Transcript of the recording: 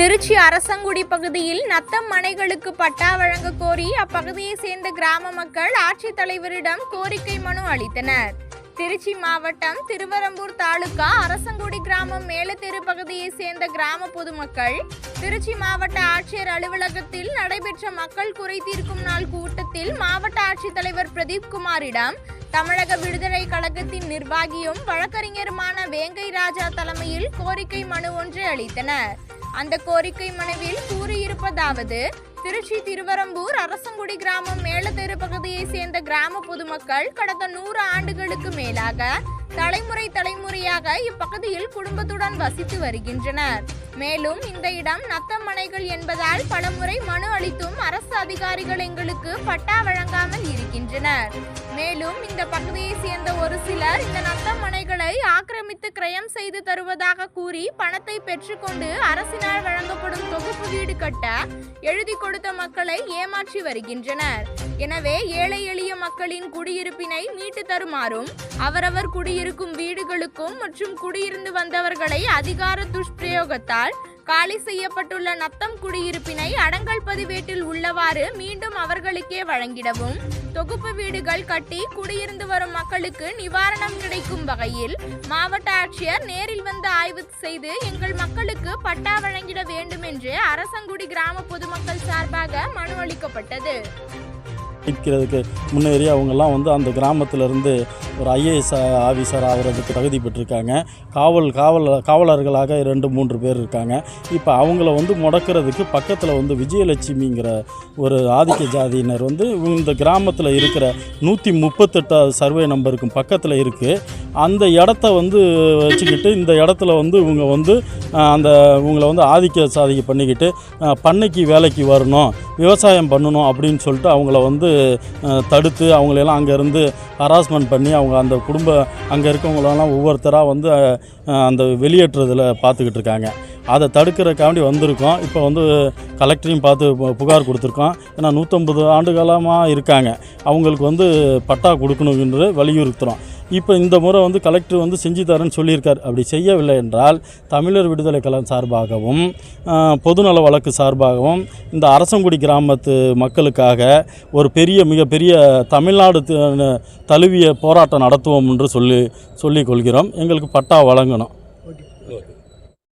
திருச்சி அரசங்குடி பகுதியில் நத்தம் மனைகளுக்கு பட்டா வழங்க கோரி அப்பகுதியை சேர்ந்த கிராம மக்கள் ஆட்சித்தலைவரிடம் கோரிக்கை மனு அளித்தனர். திருச்சி மாவட்டம் திருவரம்பூர் தாலுகா அரசங்குடி கிராமம் மேலத்தெரு பகுதியை சேர்ந்த கிராம பொதுமக்கள் திருச்சி மாவட்ட ஆட்சியர் அலுவலகத்தில் நடைபெற்ற மக்கள் குறை தீர்க்கும் நாள் கூட்டத்தில் மாவட்ட ஆட்சித்தலைவர் பிரதீப் குமாரிடம் தமிழக விடுதலை கழகத்தின் நிர்வாகியும் வழக்கறிஞருமான வேங்கை ராஜா தலைமையில் கோரிக்கை மனு ஒன்று அளித்தனர். அந்த கோரிக்கை மனுவில் கூறியிருப்பதாவது திருச்சி திருவரம்பூர் அரசங்குடி கிராமம் மேலத்தெரு பகுதியை சேர்ந்த கிராம பொதுமக்கள் கடந்த நூறு ஆண்டுகளுக்கு மேலாக தலைமுறை தலைமுறையாக இப்பகுதியில் குடும்பத்துடன் வசித்து வருகின்றனர். மேலும் இந்த இடம் நத்தமனைகள் என்பதால் பலமுறை மனு அளித்தும் அரசு அதிகாரிகள் எங்களுக்கு பட்டா வழங்காமல் இருக்கின்றனர் மேலும் இந்த பகுதியை சேர்ந்த ஒரு சிலர் இந்த நத்தம் மனைகளை ஆக்கிரமித்து கிரயம் செய்து தருவதாக கூறி பணத்தை பெற்றுக்கொண்டு அரசினால் வழங்கப்படும் தொகுப்பு வீடு கட்ட எழுதி கொடுத்த மக்களை ஏமாற்றி வருகின்றனர். எனவே ஏழை எளிய மக்களின் குடியிருப்பினை மீட்டு தருமாறும் அவரவர் குடியிருக்கும் வீடுகளுக்கும் மற்றும் குடியிருந்து வந்தவர்களை அதிகார துஷ்பிரயோகத்தால் காலி செய்யப்பட்டுள்ள நத்தம் குடியிருப்பினை அடங்கல் பதிவேட்டில் உள்ளவாறு மீண்டும் அவர்களுக்கே வழங்கிடவும். தொகுப்பு வீடுகள் கட்டி குடியிருந்து வரும் மக்களுக்கு நிவாரணம் கிடைக்கும் வகையில் மாவட்ட ஆட்சியர் நேரில் வந்து ஆய்வு செய்து எங்கள் மக்களுக்கு பட்டா வழங்கிட வேண்டும் என்று அரசங்குடி கிராம பொதுமக்கள் சார்பாக மனு அளிக்கப்பட்டது. நிற்கிறதுக்கு முன்னேறி அவங்கெல்லாம் வந்து அந்த கிராமத்திலிருந்து ஒரு ஐஏஎஸ் ஆஃபீஸர் ஆகிறதுக்கு தகுதி பெற்றிருக்காங்க. காவல் காவல் காவலர்களாக ரெண்டு மூன்று பேர் இருக்காங்க. இப்போ அவங்கள வந்து முடக்கிறதுக்கு பக்கத்தில் வந்து விஜயலட்சுமிங்கிற ஒரு ஆதிக்க ஜாதியினர் வந்து இந்த கிராமத்தில் இருக்கிற நூற்றி முப்பத்தெட்டாவது சர்வே நம்பருக்கும் பக்கத்தில் இருக்குது அந்த இடத்த வந்து வச்சுக்கிட்டு இந்த இடத்துல வந்து இவங்க வந்து அந்த இவங்கள வந்து ஆதிக்க சாதிக்க பண்ணிக்கிட்டு பண்ணைக்கு வேலைக்கு வரணும் விவசாயம் பண்ணணும் அப்படின்னு சொல்லிட்டு அவங்கள வந்து தடுத்து அவங்களெல்லாம் அங்கேருந்து ஹராஸ்மெண்ட் பண்ணி அவங்க அந்த குடும்ப அங்கே இருக்கவங்களெல்லாம் ஒவ்வொருத்தராக வந்து அந்த வெளியேற்றுறதில் பார்த்துக்கிட்டு இருக்காங்க. அதை தடுக்கிறக்காண்டி வந்திருக்கோம். இப்போ வந்து கலெக்டரையும் பார்த்து புகார் கொடுத்துருக்கோம். ஏன்னா நூற்றம்பது ஆண்டு காலமாக இருக்காங்க. அவங்களுக்கு வந்து பட்டா கொடுக்கணுங்கிறது வலியுறுத்துகிறோம் இப்போ இந்த முறை வந்து கலெக்டர் வந்து செஞ்சு தரேன்னு சொல்லியிருக்கார். அப்படி செய்யவில்லை என்றால் தமிழர் விடுதலை கழகம் சார்பாகவும் பொதுநல வழக்கு சார்பாகவும் இந்த அரசங்குடி கிராமத்து மக்களுக்காக ஒரு பெரிய மிகப்பெரிய தமிழ்நாடு தழுவிய போராட்டம் நடத்துவோம் என்று சொல்லி சொல்லிக் கொள்கிறோம். எங்களுக்கு பட்டா வழங்கணும்.